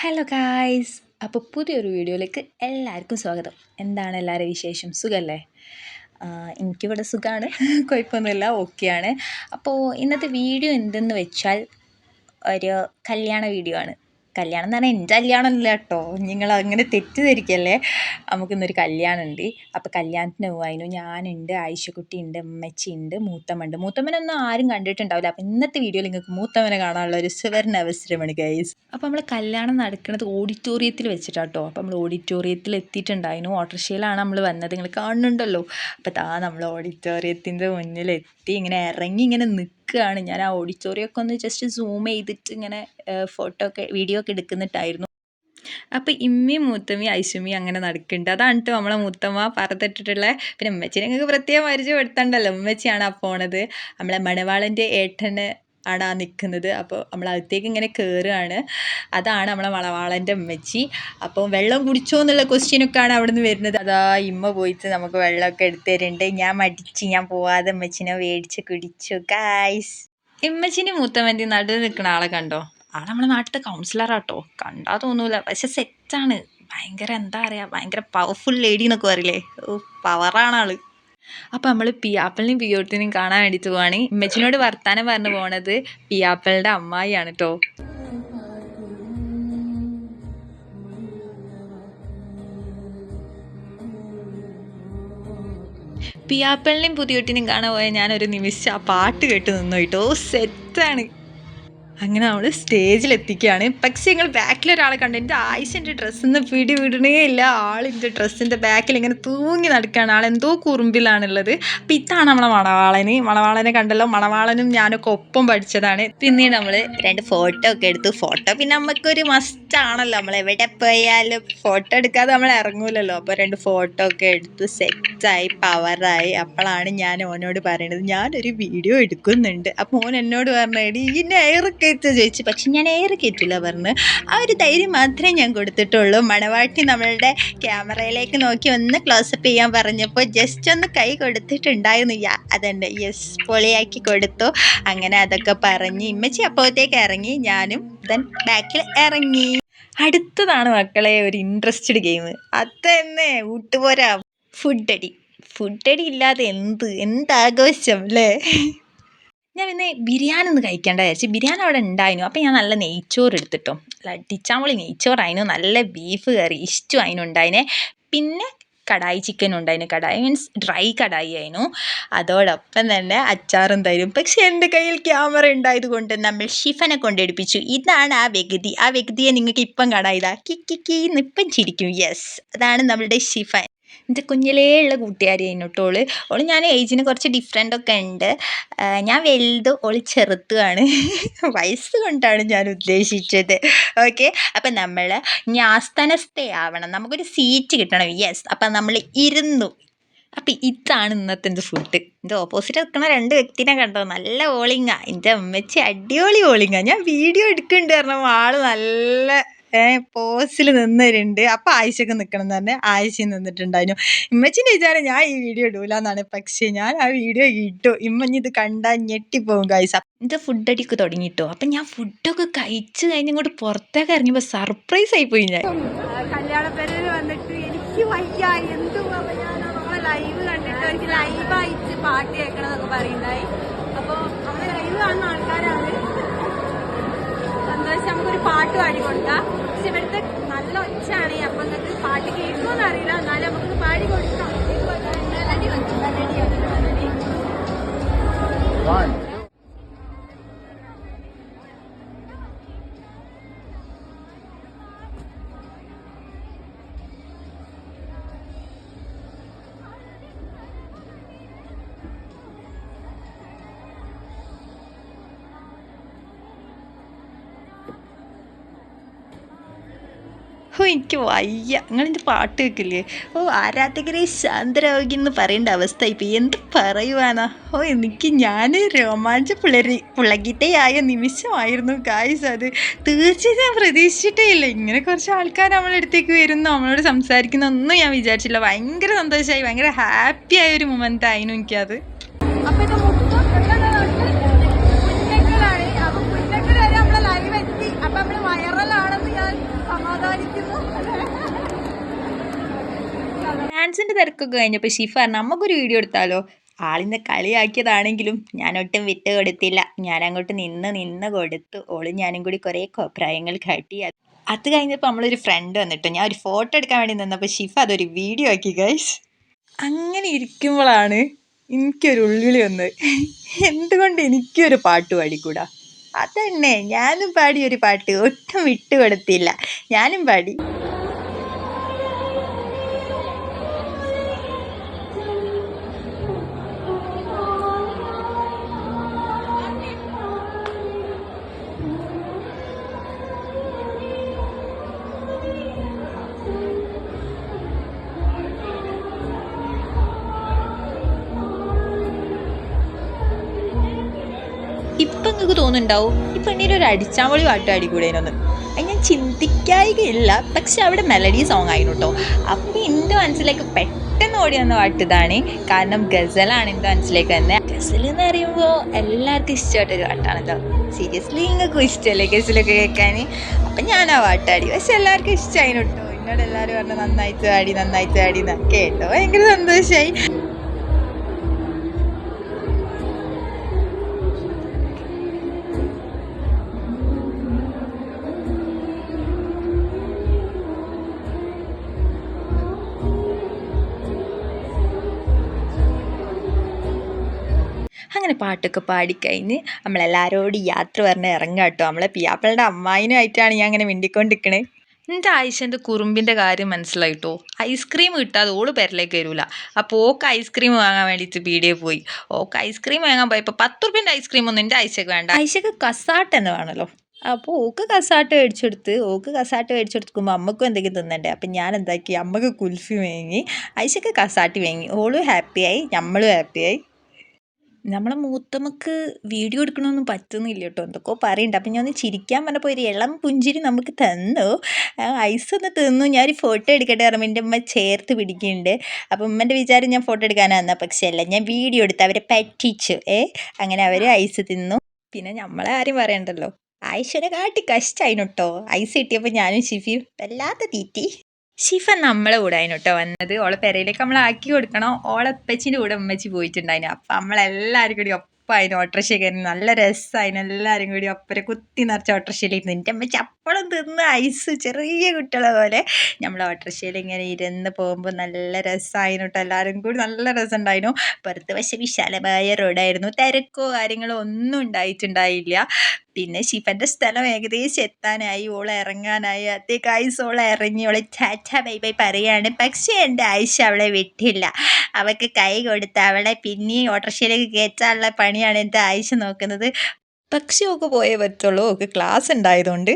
Hello guys അപ്പോൾ പുതിയൊരു വീഡിയോയിലേക്ക് എല്ലാവർക്കും സ്വാഗതം. എന്താണ് എല്ലാവരുടെ വിശേഷം? സുഖമല്ലേ എനിക്കിവിടെ സുഖമാണ് കുഴപ്പമൊന്നുമില്ല. ഓക്കെയാണ്. അപ്പോൾ ഇന്നത്തെ വീഡിയോ എന്തെന്ന് വെച്ചാൽ ഒരു കല്യാണ വീഡിയോ ആണ്. കല്യാണം എന്ന് പറഞ്ഞാൽ എന്റെ കല്യാണമല്ല കേട്ടോ. നിങ്ങൾ അങ്ങനെ തെറ്റിദ്ധരിക്കല്ലേ? നമുക്കിന്നൊരു കല്യാണം ഉണ്ട് അപ്പോൾ കല്യാണത്തിന് പോവായിരുന്നു. ഞാനുണ്ട് ആയിഷക്കുട്ടി ഉണ്ട് അമ്മച്ചി ഉണ്ട് മൂത്തമ്മ ഉണ്ട് മൂത്തമ്മനൊന്നും ആരും കണ്ടിട്ടുണ്ടാവില്ല. അപ്പോൾ ഇന്നത്തെ വീഡിയോയിൽ നിങ്ങൾക്ക് മൂത്തമ്മനെ കാണാനുള്ള ഒരു സുവർണ അവസരമാണ് ഗൈസ് അപ്പോൾ നമ്മൾ കല്യാണം നടക്കുന്നത് ഓഡിറ്റോറിയത്തിൽ വെച്ചിട്ടാട്ടോ അപ്പോൾ നമ്മൾ ഓഡിറ്റോറിയത്തിൽ എത്തിയിട്ടുണ്ടായിരുന്നു. ഓട്ടോറിക്ഷയിലാണ് നമ്മൾ വന്നത്. നിങ്ങൾ കാണുന്നുണ്ടല്ലോ. അപ്പോൾ താ നമ്മൾ ഓഡിറ്റോറിയത്തിന്റെ മുന്നിലെത്തി. ഇങ്ങനെ ഇറങ്ങി ഇങ്ങനെ നിൽക്കുകയാണ്. ഞാൻ ആ ഓഡിറ്റോറിയം ഒക്കെ ഒന്ന് ജസ്റ്റ് സൂം ചെയ്തിട്ട് ഇങ്ങനെ ഫോട്ടോ ഒക്കെ വീഡിയോ ഒക്കെ എടുക്കുന്നിട്ടായിരുന്നു. അപ്പോൾ ഇമ്മി മൂത്തമ്മി ഐശുമി അങ്ങനെ നടക്കുന്നുണ്ട്. അതാണ് കേട്ടോ നമ്മളെ മൂത്തമ്മ പറത്തിട്ടിട്ടുള്ള പിന്നെ ഉമ്മച്ചിനെ നിങ്ങൾക്ക് പ്രത്യേകം പരിചയപ്പെടുത്തണ്ടല്ലോ. ഉമ്മച്ചിയാണ് ആ പോണത്. നമ്മളെ മണവാളന്റെ ഏട്ടന് ആണ് ആ നിൽക്കുന്നത് അപ്പോൾ നമ്മൾ അകത്തേക്ക് ഇങ്ങനെ കയറുകയാണ് അതാണ് നമ്മളെ വളവാളന്റെ ഉമ്മച്ചി. അപ്പോൾ വെള്ളം കുടിച്ചോ എന്നുള്ള ക്വസ്റ്റ്യനൊക്കെ ആണ് അവിടെ നിന്ന് വരുന്നത്. അതാ ഇമ്മ പോയിട്ട് നമുക്ക് വെള്ളമൊക്കെ എടുത്തു തരുന്നുണ്ട് ഞാൻ മടിച്ച് ഞാൻ പോവാതെ ഉമ്മച്ചിനെ മേടിച്ച് കുടിച്ചു. കായ്സ് ഇമ്മച്ചിന്റെ മൂത്തമന്തി നടുവ് നിൽക്കുന്ന ആളെ കണ്ടോ? ആൾ നമ്മുടെ നാട്ടിലത്തെ കൗൺസിലറാട്ടോ കണ്ടാ തോന്നൂല. പക്ഷെ സെറ്റാണ് ഭയങ്കര എന്താ പറയുക ഭയങ്കര പവർഫുൾ ലേഡി എന്നൊക്കെ പറയില്ലേ? പവറാണ് ആൾ. അപ്പോൾ നമ്മൾ പിയാപ്പിളിനെയും പിയോട്ടിനെയും കാണാൻ വേണ്ടിയിട്ട് പോവാണ്. ഇമ്മച്ചിനോട് വർത്താനം പറഞ്ഞു പോണത് പിയാപ്പിളിന്റെ അമ്മായിയാണ് കേട്ടോ പിയാപ്പിളിനെയും പുതിയോട്ടിനെയും കാണാൻ പോയാൽ ഞാനൊരു നിമിഷം ആ പാട്ട് കേട്ട് നിന്നു കേട്ടോ സെറ്റാണ് അങ്ങനെ നമ്മൾ സ്റ്റേജിലെത്തിക്കുകയാണ് പക്ഷേ ഞങ്ങൾ ബാക്കിൽ ഒരാളെ കണ്ടു എന്റെ ആയിഷന്റെ ഡ്രസ്സിന്ന് പിടി വിടണേ ഇല്ല. ആളിന്റെ ഡ്രസ്സിന്റെ ബാക്കിൽ ഇങ്ങനെ തൂങ്ങി നടക്കുകയാണ് ആൾ എന്തോ കുറുമ്പിലാണുള്ളത്. അപ്പം ഇതാണ് നമ്മളെ മണവാളന്. മണവാളനെ കണ്ടല്ലോ. മണവാളനും ഞാനൊക്കെ ഒപ്പം പഠിച്ചതാണ്. പിന്നെ നമ്മൾ രണ്ട് ഫോട്ടോ ഒക്കെ എടുത്തു. ഫോട്ടോ പിന്നെ നമുക്കൊരു മസ്റ്റ് ആണല്ലോ നമ്മൾ എവിടെ പോയാലും ഫോട്ടോ എടുക്കാതെ നമ്മൾ ഇറങ്ങൂലല്ലോ. അപ്പോൾ രണ്ട് ഫോട്ടോ ഒക്കെ എടുത്ത് സെറ്റായി പവറായി അപ്പോഴാണ് ഞാൻ ഓനോട് പറയണത്. ഞാനൊരു വീഡിയോ എടുക്കുന്നുണ്ട്. അപ്പോൾ ഓൻ എന്നോട് പറഞ്ഞു ഇന്നെ എയർ കയറ്റ്? ചോദിച്ചു. പക്ഷെ ഞാൻ എയർ കയറ്റില്ല പറഞ്ഞു. ആ ഒരു ധൈര്യം മാത്രമേ ഞാൻ കൊടുത്തിട്ടുള്ളൂ. മണവാട്ടി നമ്മളുടെ ക്യാമറയിലേക്ക് നോക്കി ഒന്ന് ക്ലോസപ്പ് ചെയ്യാൻ പറഞ്ഞപ്പോൾ ജസ്റ്റ് ഒന്ന് കൈ കൊടുത്തിട്ടുണ്ടായിരുന്നു. അതന്നെ. യെസ് പൊളിയാക്കി കൊടുത്തു. അങ്ങനെ അതൊക്കെ പറഞ്ഞ് ഇമ്മച്ചി അപ്പോഴത്തേക്ക് ഇറങ്ങി. ഞാനും ദെൻ ബാക്കിൽ ഇറങ്ങി. അടുത്തതാണ് മക്കളെ ഒരു ഇൻട്രസ്റ്റഡ് ഗെയിം അത് തന്നെ ഊട്ടുപോരാ. ഫുഡ് അടി. ഫുഡ് അടി ഇല്ലാതെ എന്ത്? എന്താഘോഷം അല്ലേ ഞാൻ പിന്നെ ബിരിയാണി ഒന്ന് കഴിക്കേണ്ട വിചാരിച്ചു. ബിരിയാണി അവിടെ ഉണ്ടായിരുന്നു അപ്പം ഞാൻ നല്ല നെയ്ച്ചോറ് എടുത്തിട്ടോ. അല്ല അടിച്ചാമ്പൊളി നെയ്ച്ചോറായിരുന്നു നല്ല ബീഫ് കറി ഇഷ്ടം അതിനുണ്ടായിനെ പിന്നെ കടായി ചിക്കൻ ഉണ്ടായിരുന്നു കടായി മീൻസ് ഡ്രൈ കടായി ആയിരുന്നു അതോടൊപ്പം തന്നെ അച്ചാറും തരും. പക്ഷെ എന്റെ കയ്യിൽ ക്യാമറ ഉണ്ടായത് കൊണ്ട് നമ്മൾ ഷിഫനെ കൊണ്ടെടുപ്പിച്ചു. ഇതാണ് ആ വ്യക്തി. ആ വ്യക്തിയെ നിങ്ങൾക്ക് ഇപ്പം കാണാം. ഇതാ. കി കി കി ഇപ്പം ചിരിക്കും. യെസ് അതാണ് നമ്മളുടെ ഷിഫൻ. എന്റെ കുഞ്ഞിലേ ഉള്ള കൂട്ടുകാരിയായിരുന്നു കേട്ടോ ഓൾ. ഓൾ ഞാൻ ഏജിന് കുറച്ച് ഡിഫറെന്റ് ഒക്കെ ഉണ്ട്. ഞാൻ വലുത് ഓൾ ചെറുത്തുമാണ് വയസ്സ് കൊണ്ടാണ് ഞാൻ ഉദ്ദേശിച്ചത്. ഓക്കെ അപ്പം നമ്മൾ ഇനി നമുക്കൊരു സീറ്റ് കിട്ടണം. യെസ് അപ്പം നമ്മൾ ഇരുന്നു. അപ്പം ഇതാണ് ഇന്നത്തെ എന്റെ ഫുഡ് എന്റെ ഓപ്പോസിറ്റ് നിൽക്കുന്ന രണ്ട് വ്യക്തിനെ കണ്ടോ? നല്ല ഓളിങ്ങാ എന്റെ അമ്മച്ചി അടിപൊളി ഓളിങ്ങാ ഞാൻ വീഡിയോ എടുക്കുന്നുണ്ട് കാരണം ആൾ നല്ല പോസിൽ നിന്നവരുണ്ട് അപ്പൊ ആയിഷക്ക് നിൽക്കണം എന്ന് പറഞ്ഞ് ആയിഷയും നിന്നിട്ടുണ്ടായിരുന്നു. ഇമ്മച്ചിന്റെ വിചാരം ഞാൻ ഈ വീഡിയോ ഇടൂലെന്നാണ്. പക്ഷേ ഞാൻ ആ വീഡിയോ ഇട്ടു. ഇമ്മഞ്ഞി ഇത് കണ്ടാൽ ഞെട്ടിപ്പോകും ഗൈസ് എന്റെ ഫുഡ് അടിക്ക് തുടങ്ങിട്ടോ. അപ്പം ഞാൻ ഫുഡൊക്കെ കഴിച്ചു കഴിഞ്ഞ് ഇങ്ങോട്ട് പുറത്തേക്ക് ഇറങ്ങിയപ്പോൾ സർപ്രൈസ് ആയി പോയി ഞാൻ കല്യാണപ്പേരിൽ വന്നിട്ട് എനിക്ക് വയ്യ. എന്തു ലൈവ് കണ്ടിട്ട് എനിക്ക് ലൈവായിട്ട് പാട്ട് കേൾക്കണം എന്നൊക്കെ പറയുന്നതായി അപ്പോൾ നമ്മളെ ലൈവ് കാണുന്ന ആൾക്കാരാണ്. നമുക്കൊരു പാട്ട് പാടി കൊടുക്കാം. പക്ഷെ ഇവിടുത്തെ നല്ല ഒച്ചയാണ് അപ്പൊ നിങ്ങൾക്ക് പാട്ട് കേൾക്കുമെന്ന് അറിയില്ല. എന്നാലും നമുക്കൊന്ന് പാടി കൊടുക്കാം. ഓ എനിക്ക് വയ്യ. നിങ്ങളിന്റെ പാട്ട് കേൾക്കില്ലേ? ഓ ആരാധകരെ ശാന്തരാകുമെന്ന് പറയേണ്ട അവസ്ഥ ഇപ്പം. എന്ത് പറയുവാനാ? ഓ എനിക്ക് ഞാൻ രോമാഞ്ച പുളരി പുളകിട്ടയായ നിമിഷമായിരുന്നു ഗായ്സ് അത്. തീർച്ചയായും ഞാൻ പ്രതീക്ഷിച്ചിട്ടേ ഇല്ല. ഇങ്ങനെ കുറച്ച് ആൾക്കാർ നമ്മളെ അടുത്തേക്ക് വരുന്നു നമ്മളോട് സംസാരിക്കുന്ന ഒന്നും ഞാൻ വിചാരിച്ചില്ല. ഭയങ്കര സന്തോഷമായി ഭയങ്കര ആയ ഒരു മൊമെന്റ് ആയിരുന്നു എനിക്കത്. അപ്പൊ ഡാൻസിന്റെ തിരക്കൊക്കെ കഴിഞ്ഞപ്പോൾ ഷിഫ പറഞ്ഞു നമുക്കൊരു വീഡിയോ എടുത്താലോ? ആളിന്ന് കളിയാക്കിയതാണെങ്കിലും ഞാൻ ഒട്ടും വിട്ട് കൊടുത്തില്ല. ഞാൻ അങ്ങോട്ട് നിന്ന് നിന്ന് കൊടുത്തു. ഓൾ ഞാനും കൂടി കുറേ അഭിപ്രായങ്ങൾ കാട്ടി. അത് കഴിഞ്ഞപ്പോൾ നമ്മളൊരു ഫ്രണ്ട് വന്നിട്ട് ഞാൻ ഒരു ഫോട്ടോ എടുക്കാൻ വേണ്ടി നിന്നപ്പോൾ ഷിഫ അതൊരു വീഡിയോ ആക്കി ഗൈസ് അങ്ങനെ ഇരിക്കുമ്പോഴാണ് എനിക്കൊരു ഉള്ളിളി വന്ന് എന്തുകൊണ്ട് എനിക്കൊരു പാട്ട് പാടിക്കൂടാ? അതന്നെ ഞാനും പാടി ഒരു പാട്ട് ഒട്ടും വിട്ടുകൊടുത്തില്ല ഞാനും പാടി. ഇപ്പം നിങ്ങൾക്ക് തോന്നുന്നുണ്ടാവും? ഈ പെണ്ണിന്റെ ഒരു അടിച്ചാമ്പൊളി പാട്ട് അടിക്കൂടേനൊന്ന് അത് ഞാൻ ചിന്തിക്കായികയില്ല. പക്ഷെ അവിടെ മെലഡി സോങ് ആയിരുന്നു കേട്ടോ അപ്പം എന്റെ മനസ്സിലേക്ക് പെട്ടെന്ന് ഓടി വന്ന പാട്ട് ഇതാണ്. കാരണം ഗസലാണ് എന്റെ മനസ്സിലേക്ക് തന്നെ ഗസൽ എന്ന് പറയുമ്പോൾ എല്ലാവർക്കും ഇഷ്ടമായിട്ടൊരു പാട്ടാണല്ലോ. സീരിയസ്ലി നിങ്ങൾക്ക് ഇഷ്ടമല്ലേ ഗസലൊക്കെ കേൾക്കാൻ അപ്പം ഞാൻ ആ പാട്ടാടി പക്ഷെ എല്ലാവർക്കും ഇഷ്ടമായിരുന്നു കേട്ടോ എന്നോട് എല്ലാവരും പറഞ്ഞു നന്നായിട്ട് ആടി നന്നായിട്ട് ആടി എന്നൊക്കെ കേട്ടോ ഭയങ്കര സന്തോഷമായി പാട്ടൊക്കെ പാടിക്കഴിഞ്ഞ് നമ്മളെല്ലാവരോടും യാത്ര പറഞ്ഞ് ഇറങ്ങാം കേട്ടോ. നമ്മളെ പിയാപ്പിളുടെ അമ്മായിനുമായിട്ടാണ് ഞാൻ അങ്ങനെ മിണ്ടിക്കൊണ്ടിരിക്കണേ. എന്റെ ആയിഷന്റെ കുറുമ്പിന്റെ കാര്യം മനസ്സിലായിട്ടോ? ഐസ്ക്രീം കിട്ടാതെ ഓൾ പെരലേക്ക് വരില്ല അപ്പോൾ ഓക്ക് ഐസ്ക്രീം വാങ്ങാൻ വേണ്ടിയിട്ട് പീടിയെ പോയി. ഓക്ക് ഐസ്ക്രീം വാങ്ങാൻ പോയപ്പോൾ പത്ത് റുപ്യന്റെ ഐസ്ക്രീം ഒന്നും എന്റെ ആയിഷക്ക് വേണ്ട. ആയിഷക്ക് കസാട്ട് തന്നെ വേണമല്ലോ അപ്പോൾ ഓക്ക് കസാട്ട് മേടിച്ചെടുത്ത് ഓക്ക് കസാട്ട് മേടിച്ചെടുക്കുമ്പോൾ അമ്മക്കും എന്തെങ്കിലും തിന്നണ്ടേ? അപ്പം ഞാൻ എന്താക്കി? അമ്മയ്ക്ക് കുൽഫി വാങ്ങി ഐശക്ക് കസാട്ടി വാങ്ങി ഓളും ഹാപ്പിയായി നമ്മളും ഹാപ്പിയായി നമ്മളെ മൂത്തമ്മക്ക് വീഡിയോ എടുക്കണമൊന്നും പറ്റുന്നില്ല കേട്ടോ. എന്തൊക്കെയോ പറയുന്നുണ്ട് അപ്പം ഞാൻ ഒന്ന് ചിരിക്കാൻ പറഞ്ഞപ്പോൾ ഒരു ഇളം പുഞ്ചിരി നമുക്ക് തന്നു. ഐസ് ഒന്ന് തിന്നു. ഞാനൊരു ഫോട്ടോ എടുക്കട്ടെ പറയുമ്പോൾ എന്റെ ഉമ്മ ചേർത്ത് പിടിക്കുന്നുണ്ട്. അപ്പം ഉമ്മന്റെ വിചാരം ഞാൻ ഫോട്ടോ എടുക്കാനാണ് പക്ഷേ അല്ല ഞാൻ വീഡിയോ എടുത്ത് അവരെ പറ്റിച്ചു. ഏ അങ്ങനെ അവർ ഐസ് തിന്നു. പിന്നെ നമ്മളെ ആരും പറയണ്ടല്ലോ. ആയിഷനെ കാട്ടി കേട്ടോ. ഐസ് കിട്ടിയപ്പോൾ ഞാനും ഷിഫിയും വല്ലാത്ത തീറ്റി. ഷിഫ നമ്മളെ കൂടെ അതിനോട്ടോ വന്നത്. ഓളെ പെരയിലേക്ക് നമ്മൾ ആക്കി കൊടുക്കണം. ഓളെ ഉപ്പച്ചിന്റെ കൂടെ ഉമ്മച്ചി പോയിട്ടുണ്ടായിന്. അപ്പം നമ്മളെല്ലാവരും കൂടി ഒപ്പമായിരുന്നു ഓട്ടോറിക്ഷ കയറി നല്ല രസമായിരുന്നു എല്ലാവരും കൂടി ഒപ്പര കുത്തി നിറച്ച ഓട്ടോറിക്ഷയിലിരുന്നു. എന്റെ അമ്മ ചപ്പളം തിന്ന് ഐസ് ചെറിയ കുട്ടികളെ പോലെ. നമ്മൾ ഓട്ടോറിക്ഷയിൽ ഇങ്ങനെ ഇരുന്ന് പോകുമ്പോൾ നല്ല രസമായിരുന്നു കേട്ടോ എല്ലാവരും കൂടി നല്ല രസമുണ്ടായിരുന്നു പുറത്ത് പക്ഷേ വിശാലമായ റോഡായിരുന്നു. തിരക്കോ കാര്യങ്ങളോ ഒന്നും ഉണ്ടായിട്ടുണ്ടായില്ല. പിന്നെ ശിവന്റെ സ്ഥലം ഏകദേശം എത്താനായി. ഓളെ ഇറങ്ങാനായി. അത്തേക്ക് ആയിസ് ഓളെ ഇറങ്ങി. ഓളെ ചാച്ച ബൈ ബൈ പറയാണ്. പക്ഷേ എന്റെ ആയിഷ അവളെ വിട്ടില്ല. അവൾക്ക് കൈ കൊടുത്ത് അവളെ പിന്നെയും ഓട്ടോറിക്ഷയിലേക്ക് കയറ്റാനുള്ള പണിയാണ് എന്റെ ആയിഷ നോക്കുന്നത്. പക്ഷേ ഒക്കെ പോയേ പറ്റുള്ളൂ. ഒക്കെ ക്ലാസ് ഉണ്ടായതുകൊണ്ട്.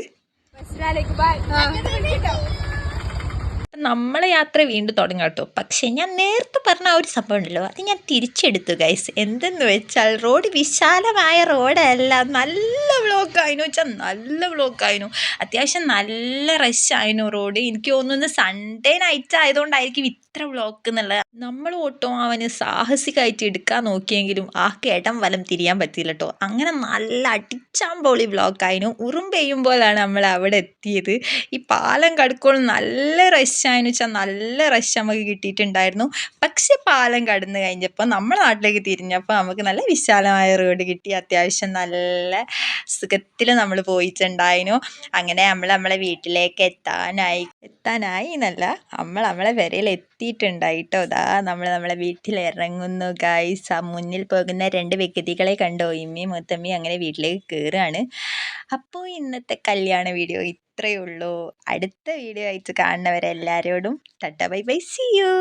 നമ്മളെ യാത്ര വീണ്ടും തുടങ്ങാം കേട്ടോ. പക്ഷേ ഞാൻ നേരത്തെ പറഞ്ഞ ആ ഒരു സംഭവം ഉണ്ടല്ലോ. അത് ഞാൻ തിരിച്ചെടുത്തു ഗൈസ് എന്തെന്ന് വെച്ചാൽ റോഡ് വിശാലമായ റോഡല്ല. നല്ല ബ്ലോക്ക് ആയിരുന്നു വെച്ചാൽ നല്ല ബ്ലോക്ക് ആയിരുന്നു അത്യാവശ്യം നല്ല റഷ് ആയിരുന്നു റോഡ്. എനിക്ക് തോന്നുന്നു സൺഡേ നൈറ്റ് ആയതുകൊണ്ടായിരിക്കും ഇത്ര ബ്ലോക്ക് എന്നുള്ളത് നമ്മൾ ഓട്ടോ അവന് സാഹസികമായിട്ട് എടുക്കാൻ നോക്കിയെങ്കിലും ആ കേട്ടം വലം തിരിയാൻ പറ്റിയില്ല കേട്ടോ. അങ്ങനെ നല്ല അടിച്ചാമ്പോളി ഉറും പെയ്യുമ്പോഴാണ് നമ്മൾ അവിടെ എത്തിയത്. ഈ പാലം കടക്കോളം നല്ല റഷായെന്ന് വെച്ചാൽ നല്ല റഷ് നമുക്ക് കിട്ടിയിട്ടുണ്ടായിരുന്നു. പക്ഷെ പാലം കടന്നു കഴിഞ്ഞപ്പോൾ നമ്മുടെ നാട്ടിലേക്ക് തിരിഞ്ഞപ്പോൾ നമുക്ക് നല്ല വിശാലമായ റോഡ് കിട്ടി. അത്യാവശ്യം നല്ല സുഖത്തിൽ നമ്മൾ പോയിട്ടുണ്ടായിരുന്നു. അങ്ങനെ നമ്മൾ നമ്മളെ വീട്ടിലേക്ക് എത്താനായി. എത്താനായി എന്നല്ല നമ്മൾ നമ്മളെ വരയിൽ എത്തിയിട്ടുണ്ടായി കേട്ടോ ഇതാ നമ്മൾ നമ്മളെ വീട്ടിൽ ഇറങ്ങുന്നു ഗൈസ് മുന്നിൽ പോകുന്ന രണ്ട് വ്യക്തികളെ കണ്ടോ ഇമ്മി മുത്തമ്മി അങ്ങനെ വീട്ടിലേക്ക് കയറുകയാണ് അപ്പോൾ ഇന്നത്തെ കല്യാണ വീഡിയോ ഇത്രയേ ഉള്ളൂ. അടുത്ത വീഡിയോ ആയിട്ട് കാണുന്നവരെല്ലാവരോടും ടട്ട ബൈ ബൈ സി യു